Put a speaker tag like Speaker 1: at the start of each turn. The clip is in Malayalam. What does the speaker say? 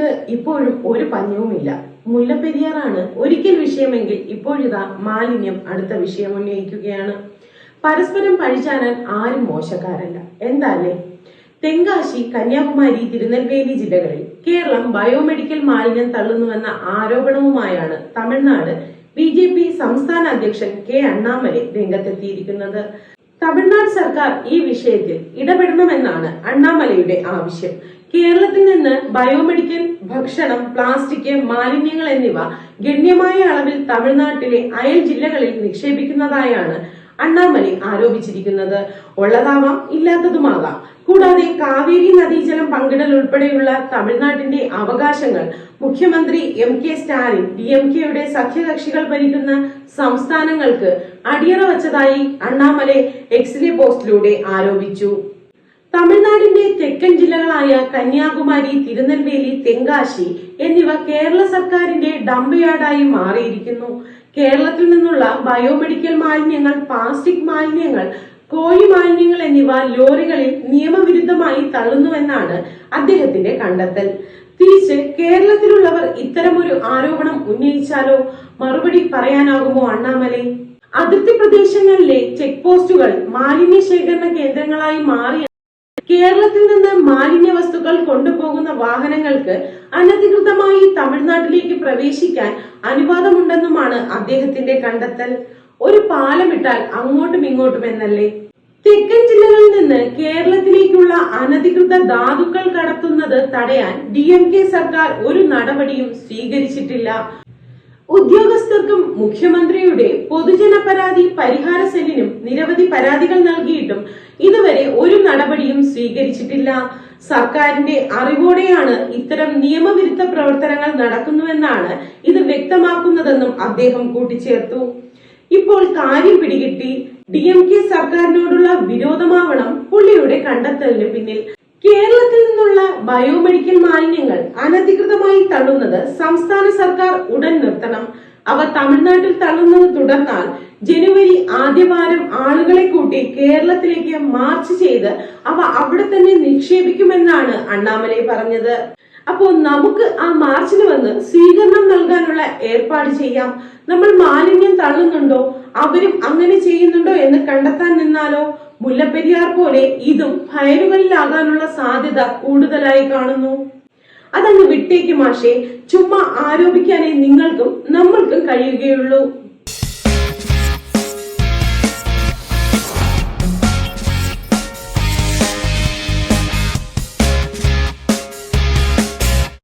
Speaker 1: സമരങ്ങൾക്ക് ഇപ്പോഴും ഒരു പഞ്ഞവുമില്ല. മുല്ലപ്പെരിയാറാണ് ഒരിക്കൽ വിഷയമെങ്കിൽ ഇപ്പോഴിതാ മാലിന്യം അടുത്ത വിഷയം ഉന്നയിക്കുകയാണ്. പരസ്പരം പഴിച്ചാനാൻ ആരും മോശക്കാരല്ല. എന്താല്ലേ? തെങ്കാശി കന്യാകുമാരി തിരുനെൽവേലി ജില്ലകളിൽ കേരളം ബയോമെഡിക്കൽ മാലിന്യം തള്ളുന്നുവെന്ന ആരോപണവുമായാണ് തമിഴ്നാട് ബി ജെ പി സംസ്ഥാന അധ്യക്ഷൻ കെ അണ്ണാമലൈ രംഗത്തെത്തിയിരിക്കുന്നത്. തമിഴ്നാട് സർക്കാർ ഈ വിഷയത്തിൽ ഇടപെടണമെന്നാണ് അണ്ണാമലയുടെ ആവശ്യം. കേരളത്തിൽ നിന്ന് ബയോമെഡിക്കൽ ഭക്ഷണം പ്ലാസ്റ്റിക് മാലിന്യങ്ങൾ എന്നിവ ഗണ്യമായ അളവിൽ തമിഴ്നാട്ടിലെ അയൽ ജില്ലകളിൽ നിക്ഷേപിക്കുന്നതായാണ് അണ്ണാമലൈ ആരോപിച്ചിരിക്കുന്നത് ഉള്ളതാവാം ഇല്ലാത്തതുമാകാം. കൂടാതെ കാവേരി നദീജലം പങ്കിടൽ ഉൾപ്പെടെയുള്ള തമിഴ്നാട്ടിന്റെ അവകാശങ്ങൾ മുഖ്യമന്ത്രി M K Stalin D M കെയുടെ സഖ്യകക്ഷികൾ ഭരിക്കുന്ന സംസ്ഥാനങ്ങൾക്ക് അടിയറ വച്ചതായി അണ്ണാമലൈ എക്സിലെ പോസ്റ്റിലൂടെ ആരോപിച്ചു. തമിഴ്നാടിന്റെ തെക്കൻ ജില്ലകളായ കന്യാകുമാരി തിരുനെൽവേലി തെങ്കാശി എന്നിവ കേരള സർക്കാരിന്റെ ഡംബയാർഡായി മാറിയിരിക്കുന്നു. കേരളത്തിൽ നിന്നുള്ള ബയോമെഡിക്കൽ മാലിന്യങ്ങൾ പ്ലാസ്റ്റിക് മാലിന്യങ്ങൾ കോഴി മാലിന്യങ്ങൾ എന്നിവ ലോറികളിൽ നിയമവിരുദ്ധമായി തള്ളുന്നുവെന്നാണ് അദ്ദേഹത്തിന്റെ കണ്ടെത്തൽ. തിരിച്ച് കേരളത്തിലുള്ളവർ ഇത്തരമൊരു ആരോപണം ഉന്നയിച്ചാലോ? മറുപടി പറയാനാകുമോ അണ്ണാമലൈ? അതിർത്തി പ്രദേശങ്ങളിലെ ചെക്ക് പോസ്റ്റുകൾ മാലിന്യ ശേഖരണ കേന്ദ്രങ്ങളായി മാറി കേരളത്തിൽ നിന്ന് മാലിന്യ വസ്തുക്കൾ കൊണ്ടുപോകുന്ന വാഹനങ്ങൾക്ക് അനധികൃതമായി തമിഴ്നാട്ടിലേക്ക് പ്രവേശിക്കാൻ അനുവാദമുണ്ടെന്നുമാണ് അദ്ദേഹത്തിന്റെ കണ്ടെത്തൽ. ഒരു പാലമിട്ടാൽ അങ്ങോട്ടും ഇങ്ങോട്ടും എന്നല്ലേ? തെക്കൻ ജില്ലകളിൽ നിന്ന് കേരളത്തിലേക്കുള്ള അനധികൃത ധാതുക്കൾ കടത്തുന്നത് തടയാൻ ഡി എം കെ സർക്കാർ ഒരു നടപടിയും സ്വീകരിച്ചിട്ടില്ല. ഉദ്യോഗസ്ഥർക്കും മുഖ്യമന്ത്രിയുടെ പൊതുജന പരാതി പരിഹാര സെല്ലിനും നിരവധി പരാതികൾ നൽകിയിട്ടും ഇതുവരെ ഒരു നടപടിയും സ്വീകരിച്ചിട്ടില്ല. സർക്കാരിന്റെ അറിവോടെയാണ് ഇത്തരം നിയമവിരുദ്ധ പ്രവർത്തനങ്ങൾ നടക്കുന്നുവെന്നാണ് ഇത് വ്യക്തമാക്കുന്നതെന്നും അദ്ദേഹം കൂട്ടിച്ചേർത്തു. ഇപ്പോൾ കാര്യം പിടികിട്ടി. ഡി എം കെ സർക്കാരിനോടുള്ള വിരോധമാവണം പുള്ളിയുടെ കണ്ടെത്തലിന് പിന്നിൽ. കേരളത്തിൽ നിന്നുള്ള ബയോമെഡിക്കൽ മാലിന്യങ്ങൾ അനധികൃതമായി തള്ളുന്നത് സംസ്ഥാന സർക്കാർ ഉടൻ നിർത്തണം. അവ തമിഴ്നാട്ടിൽ തള്ളുന്നത് തുടർന്നാൽ ജനുവരി ആദ്യവാരം ആളുകളെ കൂട്ടി കേരളത്തിലേക്ക് മാർച്ച് ചെയ്ത് അവ അവിടെ തന്നെ നിക്ഷേപിക്കുമെന്നാണ് അണ്ണാമലൈ പറഞ്ഞത്. അപ്പോ നമുക്ക് ആ മാർച്ചിന് വന്ന് സ്വീകരണം നൽകാനുള്ള ഏർപ്പാട് ചെയ്യാം. നമ്മൾ മാലിന്യം തള്ളുന്നുണ്ടോ? അവരും അങ്ങനെ ചെയ്യുന്നുണ്ടോ എന്ന് കണ്ടെത്താൻ നിന്നാലോ? മുല്ലപ്പെരിയാർ പോലെ ഇതും ഫയലുകളിലാകാനുള്ള സാധ്യത കൂടുതലായി കാണുന്നു. അതങ്ങ് വിട്ടേക്ക് മാഷേ. ചുമ്മാ ആരോപിക്കാനേ നിങ്ങൾക്കും നമ്മൾക്കും കഴിയുകയുള്ളൂ.